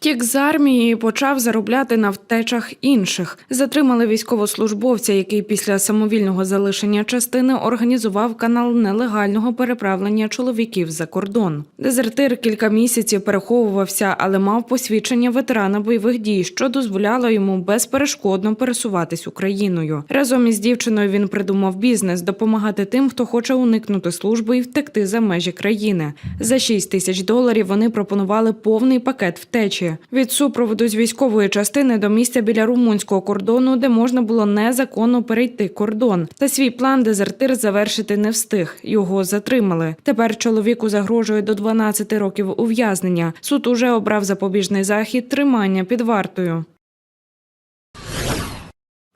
Втік з армії і почав заробляти на втечах інших. Затримали військовослужбовця, який після самовільного залишення частини організував канал нелегального переправлення чоловіків за кордон. Дезертир кілька місяців переховувався, але мав посвідчення ветерана бойових дій, що дозволяло йому безперешкодно пересуватись Україною. Разом із дівчиною він придумав бізнес допомагати тим, хто хоче уникнути служби і втекти за межі країни. За 6 тисяч доларів вони пропонували повний пакет втечі від супроводу з військової частини до місця біля румунського кордону, де можна було незаконно перейти кордон. Та свій план дезертир завершити не встиг. Його затримали. Тепер чоловіку загрожує до 12 років ув'язнення. Суд уже обрав запобіжний захід тримання під вартою.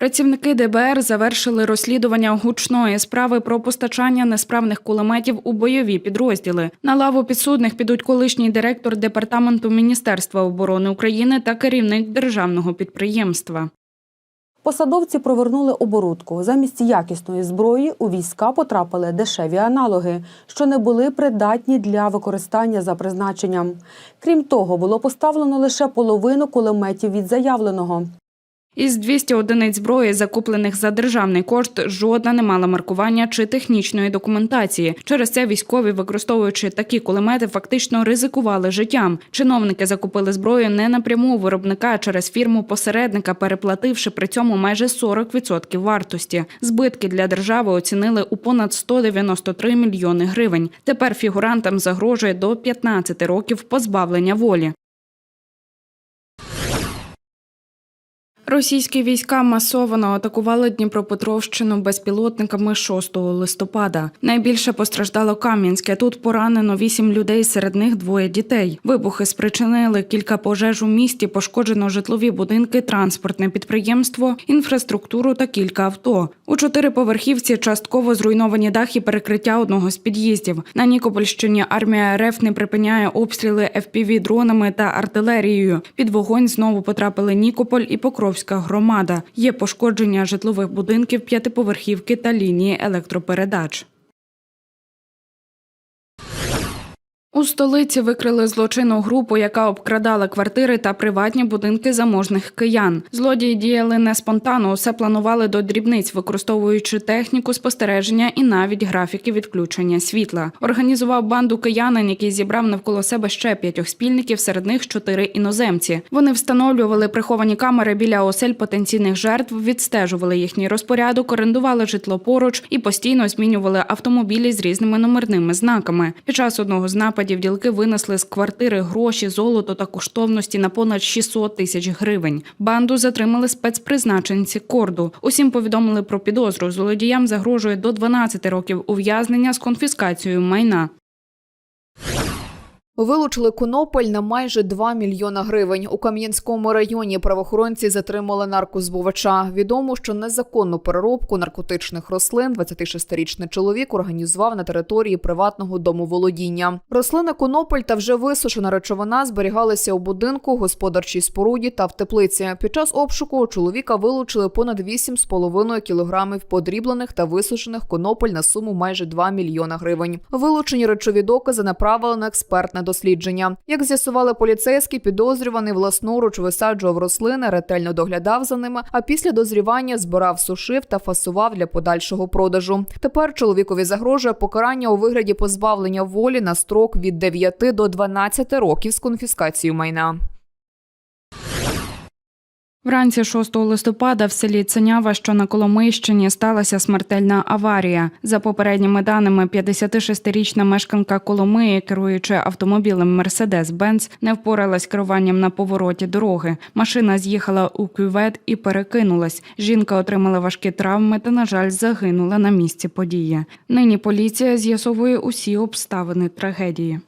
Працівники ДБР завершили розслідування гучної справи про постачання несправних кулеметів у бойові підрозділи. На лаву підсудних підуть колишній директор департаменту Міністерства оборони України та керівник державного підприємства. Посадовці провернули оборудку. Замість якісної зброї у війська потрапили дешеві аналоги, що не були придатні для використання за призначенням. Крім того, було поставлено лише половину кулеметів від заявленого. Із 200 одиниць зброї, закуплених за державний кошт, жодна не мала маркування чи технічної документації. Через це військові, використовуючи такі кулемети, фактично ризикували життям. Чиновники закупили зброю не напряму виробника а через фірму посередника, переплативши при цьому майже 40% вартості. Збитки для держави оцінили у понад 193 мільйони гривень. Тепер фігурантам загрожує до 15 років позбавлення волі. Російські війська масово атакували Дніпропетровщину безпілотниками 6 листопада. Найбільше постраждало Кам'янське. Тут поранено вісім людей, серед них двоє дітей. Вибухи спричинили кілька пожеж у місті, пошкоджено житлові будинки, транспортне підприємство, інфраструктуру та кілька авто. У чотириповерхівці частково зруйновані дахи перекриття одного з під'їздів. На Нікопольщині армія РФ не припиняє обстріли fpv дронами та артилерією. Під вогонь знову потрапили Нікополь і Покровська громада. Є пошкодження житлових будинків, п'ятиповерхівки та лінії електропередач. У столиці викрили злочинну групу, яка обкрадала квартири та приватні будинки заможних киян. Злодії діяли не спонтанно, усе планували до дрібниць, використовуючи техніку спостереження і навіть графіки відключення світла. Організував банду киянин, який зібрав навколо себе ще п'ятьох спільників, серед них чотири іноземці. Вони встановлювали приховані камери біля осель потенційних жертв, відстежували їхній розпорядок, орендували житло поруч і постійно змінювали автомобілі з різними номерними знаками. Під час одного з нападів ділки винесли з квартири гроші, золото та коштовності на понад 600 тисяч гривень. Банду затримали спецпризначенці корду. Усім повідомили про підозру. Злодіям загрожує до 12 років ув'язнення з конфіскацією майна. Вилучили конопель на майже 2 мільйона гривень. У Кам'янському районі правоохоронці затримали наркозбувача. Відомо, що незаконну переробку наркотичних рослин 26-річний чоловік організував на території приватного домоволодіння. Рослини конопель та вже висушена речовина зберігалися у будинку, господарчій споруді та в теплиці. Під час обшуку у чоловіка вилучили понад 8,5 кілограмів подріблених та висушених конопель на суму майже 2 мільйона гривень. Вилучені речові докази направили на експертне дослідження. Як з'ясували поліцейські, підозрюваний власноруч висаджував рослини, ретельно доглядав за ними, а після дозрівання збирав, сушив та фасував для подальшого продажу. Тепер чоловікові загрожує покарання у вигляді позбавлення волі на строк від 9 до 12 років з конфіскацією майна. Вранці 6 листопада в селі Ценява, що на Коломийщині, сталася смертельна аварія. За попередніми даними, 56-річна мешканка Коломиї, керуючи автомобілем Мерседес-Бенц, не впоралась керуванням на повороті дороги. Машина з'їхала у кювет і перекинулась. Жінка отримала важкі травми та, на жаль, загинула на місці події. Нині поліція з'ясовує усі обставини трагедії.